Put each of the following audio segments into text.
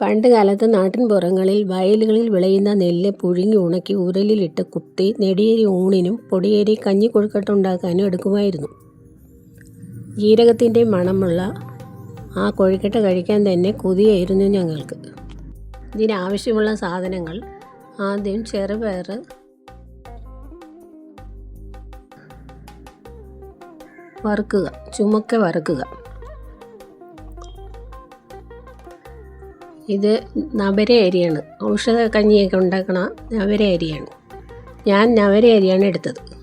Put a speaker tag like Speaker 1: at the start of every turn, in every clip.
Speaker 1: പണ്ട് കാലത്ത് നാട്ടിൻപുറങ്ങളിൽ വയലുകളിൽ വിളയുന്ന നെല്ല് പുഴുങ്ങി ഉണക്കി ഉരലിലിട്ട് കുത്തി നെടിയേരി ഊണിനും പൊടിയേരി കഞ്ഞിക്കൊഴുക്കട്ടുണ്ടാക്കാനും എടുക്കുമായിരുന്നു. ജീരകത്തിന്റെ മണമുള്ള ആ കൊഴുക്കട്ട കഴിക്കാൻ തന്നെ കൊതിയായിരുന്നു ഞങ്ങൾക്ക്. ഇതിനാവശ്യമുള്ള സാധനങ്ങൾ ആദ്യം ചെറുപയർ വറുക്കുക ചുമക്കെ വറുക്കുക ഇത് നവര അരിയാണ്. ഔഷധ കഞ്ഞിയൊക്കെ ഉണ്ടാക്കണ നവര അരിയാണ്. ഞാൻ നവര അരിയാണ് എടുത്തത്.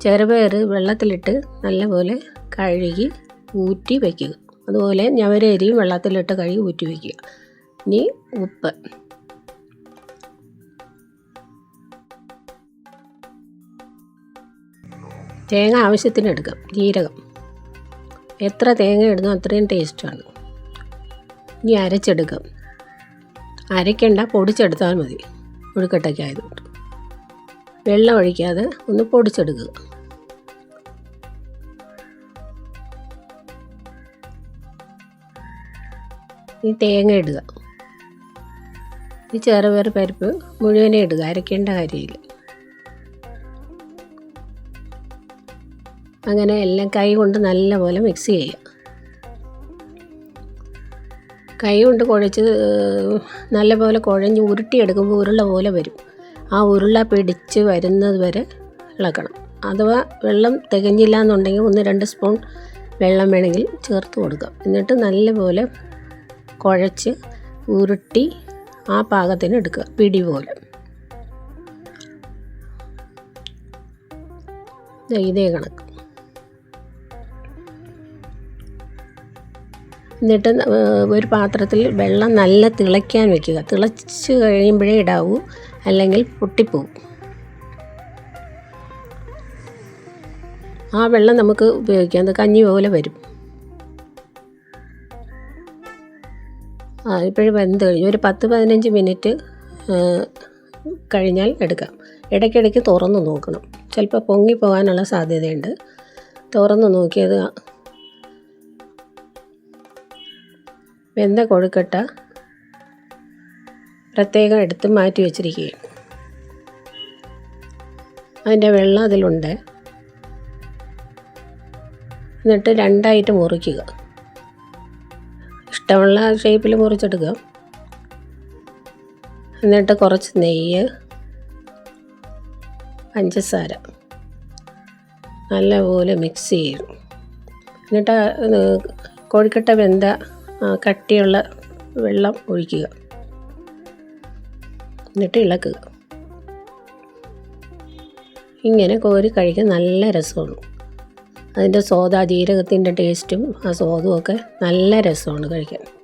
Speaker 1: ചെറുപയർ വെള്ളത്തിലിട്ട് നല്ലപോലെ കഴുകി ഊറ്റി വയ്ക്കുക. അതുപോലെ ഞവരരിയും വെള്ളത്തിലിട്ട് കഴുകി ഊറ്റി വയ്ക്കുക. ഇനി ഉപ്പ്. തേങ്ങ ആവശ്യത്തിന് എടുക്കാം. ജീരകം. എത്ര തേങ്ങ ഇടുന്നു അത്രയും ടേസ്റ്റാണ് ഇനി അരച്ചെടുക്കാം. അരയ്ക്കണ്ട പൊടിച്ചെടുത്താൽ മതി. ഒഴുക്കട്ടയ്ക്കായതുകൊണ്ട് വെള്ളം ഒഴിക്കാതെ ഒന്ന് പൊടിച്ചെടുക്കുക. ഈ തേങ്ങ ഇടുക. ഈ ചെറുപയർ പരിപ്പ് മുഴുവനെ ഇടുക. അരയ്ക്കേണ്ട കാര്യമില്ല. അങ്ങനെ എല്ലാം കൈ കൊണ്ട് നല്ലപോലെ മിക്സ് ചെയ്യുക. കൈ കൊണ്ട് കുഴച്ച് നല്ലപോലെ കുഴഞ്ഞ് ഉരുട്ടിയെടുക്കുമ്പോൾ ഉരുള പോലെ വരും. ആ ഉരുള പിടിച്ച് വരുന്നത് വരെ ഇളക്കണം. അഥവാ വെള്ളം തികഞ്ഞില്ല എന്നുണ്ടെങ്കിൽ ഒന്ന് രണ്ട് സ്പൂൺ വെള്ളം വേണമെങ്കിൽ ചേർത്ത് കൊടുക്കാം. എന്നിട്ട് നല്ലപോലെ കുഴച്ച് ഉരുട്ടി ആ പാകത്തിന് എടുക്കുക. പിടി പോലെ. ഇതേ കണക്ക്. എന്നിട്ട് ഒരു പാത്രത്തിൽ വെള്ളം നല്ല തിളയ്ക്കാൻ വെക്കുക. തിളച്ച് കഴിയുമ്പോഴേ ഇടാവൂ അല്ലെങ്കിൽ പൊട്ടിപ്പോവും. ആ വെള്ളം നമുക്ക് ഉപയോഗിക്കാം. അത് കഞ്ഞി പോലെ വരും. ആ ഇപ്പോഴും വെന്ത് കഴിഞ്ഞു. ഒരു പത്ത് പതിനഞ്ച് മിനിറ്റ് കഴിഞ്ഞാൽ എടുക്കാം. ഇടയ്ക്കിടയ്ക്ക് തുറന്ന് നോക്കണം. ചിലപ്പോൾ പൊങ്ങി പോകാനുള്ള സാധ്യതയുണ്ട്. തുറന്ന് നോക്കിയത് വെന്ത കൊഴുക്കട്ട പ്രത്യേകം എടുത്ത് മാറ്റി വെച്ചിരിക്കുകയാണ്. അതിന്റെ വെള്ളം അതിലുണ്ട്. എന്നിട്ട് രണ്ടായിട്ട് മുറിക്കുക. ഇഷ്ടമുള്ള ഷേപ്പിൽ മുറിച്ചെടുക്കുക. എന്നിട്ട് കുറച്ച് നെയ്യ് പഞ്ചസാര നല്ലപോലെ മിക്സ് ചെയ്യും എന്നിട്ട് കോഴിക്കട്ട വെന്ത കട്ടിയുള്ള വെള്ളം ഒഴിക്കുക. എന്നിട്ട് ഇളക്കുക. ഇങ്ങനെ കോരി കഴിക്കാൻ നല്ല രസമാണ്. അതിന്റെ സോദ ജീരകത്തിന്റെ ടേസ്റ്റും ആ സ്വാദും ഒക്കെ നല്ല രസമാണ് കഴിക്കാൻ.